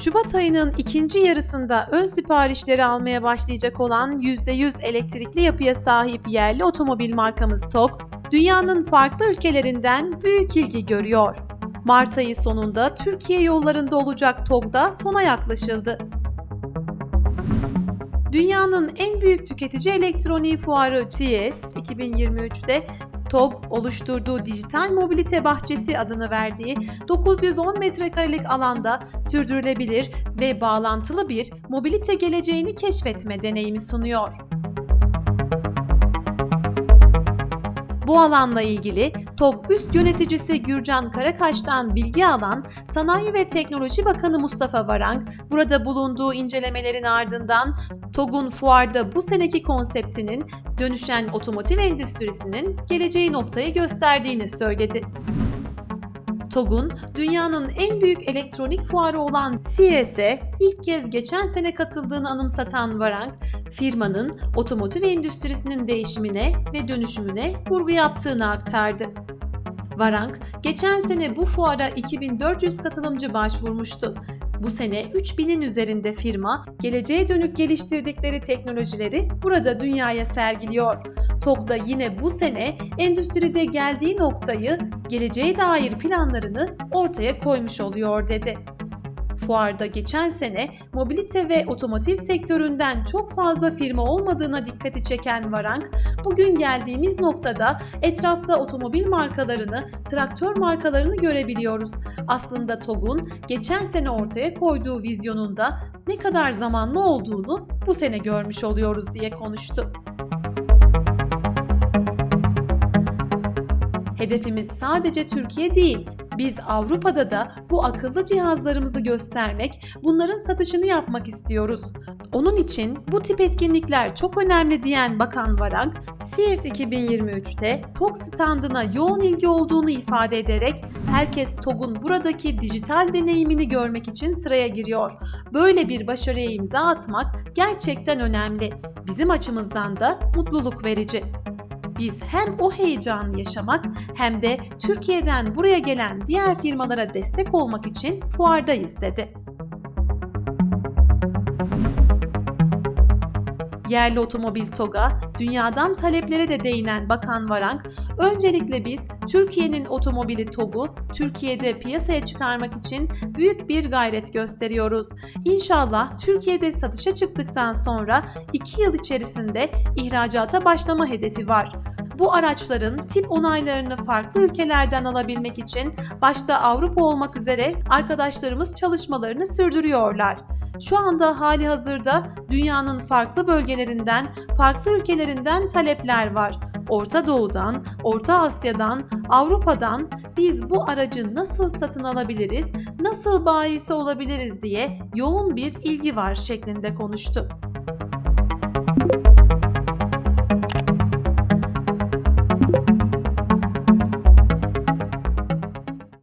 Mart ayının ikinci yarısında ön siparişleri almaya başlayacak olan %100 elektrikli yapıya sahip yerli otomobil markamız TOG, dünyanın farklı ülkelerinden büyük ilgi görüyor. Mart ayı sonunda Türkiye yollarında olacak TOG'da sona yaklaşıldı. Dünyanın en büyük tüketici elektroniği fuarı CES 2023'te TOG oluşturduğu dijital mobilite bahçesi adını verdiği 910 metrekarelik alanda sürdürülebilir ve bağlantılı bir mobilite geleceğini keşfetme deneyimi sunuyor. Bu alanla ilgili TOG üst yöneticisi Gürcan Karakaş'tan bilgi alan Sanayi ve Teknoloji Bakanı Mustafa Varank, burada bulunduğu incelemelerin ardından TOG'un fuarda bu seneki konseptinin dönüşen otomotiv endüstrisinin geleceği noktayı gösterdiğini söyledi. TOG'un dünyanın en büyük elektronik fuarı olan CES'e ilk kez geçen sene katıldığını anımsatan Varank, firmanın otomotiv endüstrisinin değişimine ve dönüşümüne vurgu yaptığını aktardı. Varank, geçen sene bu fuara 2400 katılımcı başvurmuştu. Bu sene 3000'in üzerinde firma geleceğe dönük geliştirdikleri teknolojileri burada dünyaya sergiliyor. TOG da yine bu sene endüstride geldiği noktayı, geleceğe dair planlarını ortaya koymuş oluyor dedi. Fuarda geçen sene mobilite ve otomotiv sektöründen çok fazla firma olmadığına dikkati çeken Varank, bugün geldiğimiz noktada etrafta otomobil markalarını, traktör markalarını görebiliyoruz. Aslında TOG'un geçen sene ortaya koyduğu vizyonunda ne kadar zamanlı olduğunu bu sene görmüş oluyoruz diye konuştu. Hedefimiz sadece Türkiye değil, biz Avrupa'da da bu akıllı cihazlarımızı göstermek, bunların satışını yapmak istiyoruz. Onun için bu tip etkinlikler çok önemli diyen Bakan Varank, CES 2023'te TOG standına yoğun ilgi olduğunu ifade ederek herkes TOG'un buradaki dijital deneyimini görmek için sıraya giriyor. Böyle bir başarıya imza atmak gerçekten önemli. Bizim açımızdan da mutluluk verici. Biz hem o heyecanı yaşamak hem de Türkiye'den buraya gelen diğer firmalara destek olmak için fuardayız dedi. Yerli otomobil TOG'a dünyadan taleplere de değinen Bakan Varank, öncelikle biz Türkiye'nin otomobili TOG'u Türkiye'de piyasaya çıkarmak için büyük bir gayret gösteriyoruz. İnşallah Türkiye'de satışa çıktıktan sonra 2 yıl içerisinde ihracata başlama hedefi var. Bu araçların tip onaylarını farklı ülkelerden alabilmek için başta Avrupa olmak üzere arkadaşlarımız çalışmalarını sürdürüyorlar. Şu anda hali hazırda dünyanın farklı bölgelerinden, farklı ülkelerinden talepler var. Orta Doğu'dan, Orta Asya'dan, Avrupa'dan biz bu aracı nasıl satın alabiliriz, nasıl bayisi olabiliriz diye yoğun bir ilgi var şeklinde konuştu.